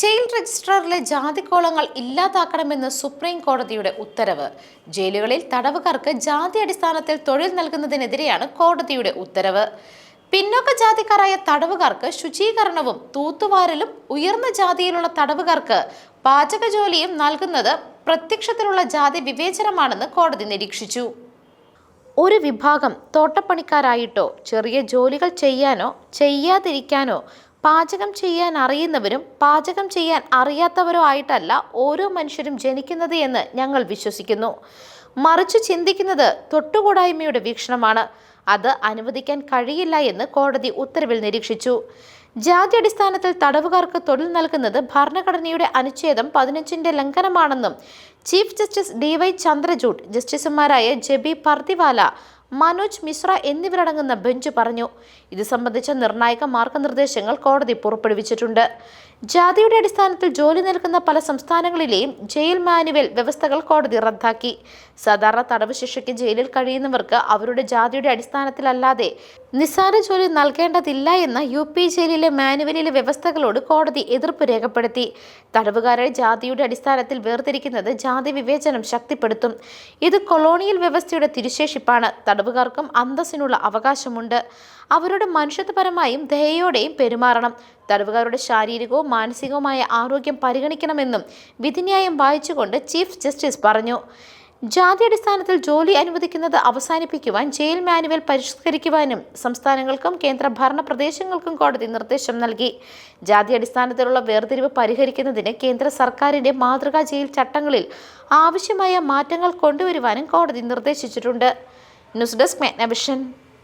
Jail രജിസ്ട്രാറിലെ ജാതിക്കോളങ്ങൾ ഇല്ലാതാക്കണമെന്ന് supreme കോടതിയുടെ ഉത്തരവ്. ജയിലുകളിൽ തടവുകാർക്ക് ജാതി അടിസ്ഥാനത്തിൽ തൊഴിൽ നൽകുന്നതിനെതിരെയാണ് കോടതിയുടെ ഉത്തരവ്. പിന്നോക്ക ജാതിക്കാരായ തടവുകാർക്ക് ശുചീകരണവും തൂത്തുവാരലും ഉയർന്ന ജാതിയിലുള്ള തടവുകാർക്ക് പാചക ജോലിയും നൽകുന്നത് പ്രത്യക്ഷത്തിലുള്ള ജാതി വിവേചനമാണെന്ന് കോടതി നിരീക്ഷിച്ചു. ഒരു വിഭാഗം തോട്ടപ്പണിക്കാരായിട്ടോ ചെറിയ ജോലികൾ ചെയ്യാനോ ചെയ്യാതിരിക്കാനോ പാചകം ചെയ്യാൻ അറിയുന്നവരും പാചകം ചെയ്യാൻ അറിയാത്തവരോ ആയിട്ടല്ല ഓരോ മനുഷ്യരും ജനിക്കുന്നത് എന്ന് ഞങ്ങൾ വിശ്വസിക്കുന്നു. മറിച്ച് ചിന്തിക്കുന്നത് തൊട്ടുകൂടായ്മയുടെ വീക്ഷണമാണ്. അത് അനുവദിക്കാൻ കഴിയില്ല എന്ന് കോടതി ഉത്തരവിൽ നിരീക്ഷിച്ചു. ജാതി അടിസ്ഥാനത്തിൽ തടവുകാർക്ക് തൊഴിൽ നൽകുന്നത് ഭരണഘടനയുടെ അനുച്ഛേദം പതിനഞ്ചിന്റെ ലംഘനമാണെന്നും chief justice D Y Chandrachud ജസ്റ്റിസുമാരായ ജെബി പർദിവാല മനോജ് മിശ്ര എന്നിവരടങ്ങുന്ന ബെഞ്ച് പറഞ്ഞു. ഇത് സംബന്ധിച്ച നിർണായക മാർഗനിർദ്ദേശങ്ങൾ കോടതി പുറപ്പെടുവിച്ചിട്ടുണ്ട്. ജാതിയുടെ അടിസ്ഥാനത്തിൽ ജോലി നൽകുന്ന പല സംസ്ഥാനങ്ങളിലെയും ജയിൽ മാനുവൽ വ്യവസ്ഥകൾ കോടതി റദ്ദാക്കി. സാധാരണ തടവ് ശിക്ഷയ്ക്ക് ജയിലിൽ കഴിയുന്നവർക്ക് അവരുടെ ജാതിയുടെ അടിസ്ഥാനത്തിലല്ലാതെ നിസ്സാര ജോലി നൽകേണ്ടതില്ല എന്ന യു പി ജയിലിലെ മാനുവലിലെ വ്യവസ്ഥകളോട് കോടതി എതിർപ്പ് രേഖപ്പെടുത്തി. തടവുകാരെ ജാതിയുടെ അടിസ്ഥാനത്തിൽ വേർതിരിക്കുന്നത് ജാതി വിവേചനം ശക്തിപ്പെടുത്തും. ഇത് കൊളോണിയൽ വ്യവസ്ഥയുടെ തിരുശേഷിപ്പാണ്. തടവുകാർക്കും അന്തസ്സിനുള്ള അവകാശമുണ്ട്. അവരുടെ മനുഷ്യത്വപരമായും ദയയോടെയും പെരുമാറണം. തടവുകാരുടെ ശാരീരികവും മാനസികവുമായ ആരോഗ്യം പരിഗണിക്കണമെന്നും വിധിന്യായം വായിച്ചുകൊണ്ട് ചീഫ് ജസ്റ്റിസ് പറഞ്ഞു. ജാതി അടിസ്ഥാനത്തിൽ ജോലി അനുവദിക്കുന്നത് അവസാനിപ്പിക്കുവാൻ ജയിൽ മാനുവൽ പരിഷ്കരിക്കുവാനും സംസ്ഥാനങ്ങൾക്കും കേന്ദ്ര ഭരണ പ്രദേശങ്ങൾക്കും കോടതി നിർദ്ദേശം നൽകി. ജാതി അടിസ്ഥാനത്തിലുള്ള വേർതിരിവ് പരിഹരിക്കുന്നതിന് കേന്ദ്ര സർക്കാരിന്റെ മാതൃകാ ജയിൽ ചട്ടങ്ങളിൽ ആവശ്യമായ മാറ്റങ്ങൾ കൊണ്ടുവരുവാനും കോടതി നിർദ്ദേശിച്ചിട്ടുണ്ട്. News desk മെഗ്നവിഷൻ